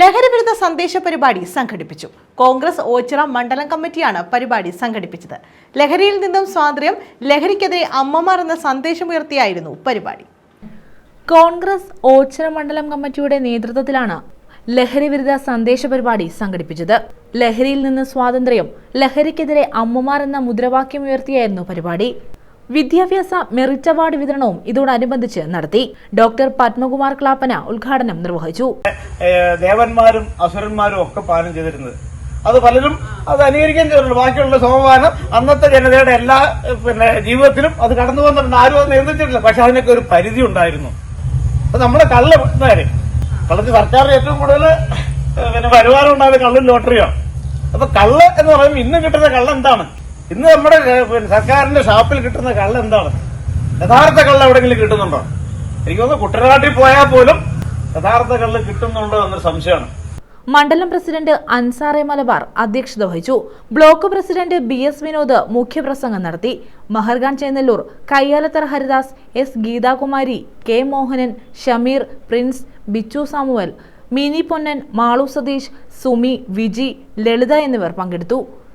ലഹരി വിരുദ്ധ സന്ദേശ പരിപാടി സംഘടിപ്പിച്ചു. കോൺഗ്രസ് ഓച്ചിറ മണ്ഡലം കമ്മിറ്റിയാണ് പരിപാടി സംഘടിപ്പിച്ചത്. ലഹരിയിൽ നിന്നും സ്വാതന്ത്ര്യം ലഹരിക്കെതിരെ അമ്മമാർ എന്ന സന്ദേശം ഉയർത്തിയായിരുന്നു പരിപാടി. കോൺഗ്രസ് ഓച്ചിറ മണ്ഡലം കമ്മിറ്റിയുടെ നേതൃത്വത്തിലാണ് ലഹരി വിരുദ്ധ സന്ദേശ പരിപാടി സംഘടിപ്പിച്ചത്. ലഹരിയിൽ നിന്ന് സ്വാതന്ത്ര്യം ലഹരിക്കെതിരെ അമ്മമാർ എന്ന മുദ്രാവാക്യം ഉയർത്തിയായിരുന്നു പരിപാടി. വിദ്യാഭ്യാസ മെറിറ്റ് അവാർഡ് വിതരണവും ഇതോടനുബന്ധിച്ച് നടത്തി. ഡോക്ടർ പത്മകുമാർ ക്ലാപ്പന ഉദ്ഘാടനം നിർവഹിച്ചു. ദേവന്മാരും അസുരന്മാരും ഒക്കെ പാനം ചെയ്തിരുന്നത്. അത് പലരും അത് അനുകരിക്കാൻ ചെയ്തിട്ടുണ്ട്. ബാക്കിയുള്ള സോമപാനം അന്നത്തെ ജനതയുടെ എല്ലാ പിന്നെ ജീവിതത്തിലും അത് കടന്നു വന്നിട്ടുണ്ട്. ആരും അത് നിയന്ത്രിച്ചിട്ടില്ല. പക്ഷെ അതിനൊക്കെ ഒരു പരിധി ഉണ്ടായിരുന്നു. അത് നമ്മളെ കള്ള് കാര്യം കള്ളത്തിൽ സർക്കാരിന് ഏറ്റവും കൂടുതൽ പിന്നെ വരുമാനം ഉണ്ടായത് കള്ളും ലോട്ടറിയാണ്. അപ്പൊ കള്ള് എന്ന് പറയുമ്പോൾ ഇന്ന് കിട്ടുന്ന കള്ള് എന്താണ് ഇന്ന് നമ്മുടെ സർക്കാരിന്റെ ഷാപ്പിൽ കിട്ടുന്ന കള്ള് എന്താണ്? യഥാർത്ഥ കള്ള് എവിടെങ്കിലും കിട്ടുന്നുണ്ടോ? എനിക്ക് തോന്നുന്നു കുട്ടനാട്ടിൽ പോയാൽ പോലും യഥാർത്ഥ കള്ള് കിട്ടുന്നുണ്ടോ എന്നൊരു സംശയമാണ്. മണ്ഡലം പ്രസിഡന്റ് അൻസാറെ മലബാർ അധ്യക്ഷത വഹിച്ചു. Block president B S Vinod മുഖ്യപ്രസംഗം നടത്തി. Maharkhan Chennallur കയ്യാലത്തർ Haridas S Geethakumari K Mohanan Shameer Prince Bichu Samuel Mini Ponnan Malu Satheesh Sumi Viji Lalitha എന്നിവർ പങ്കെടുത്തു.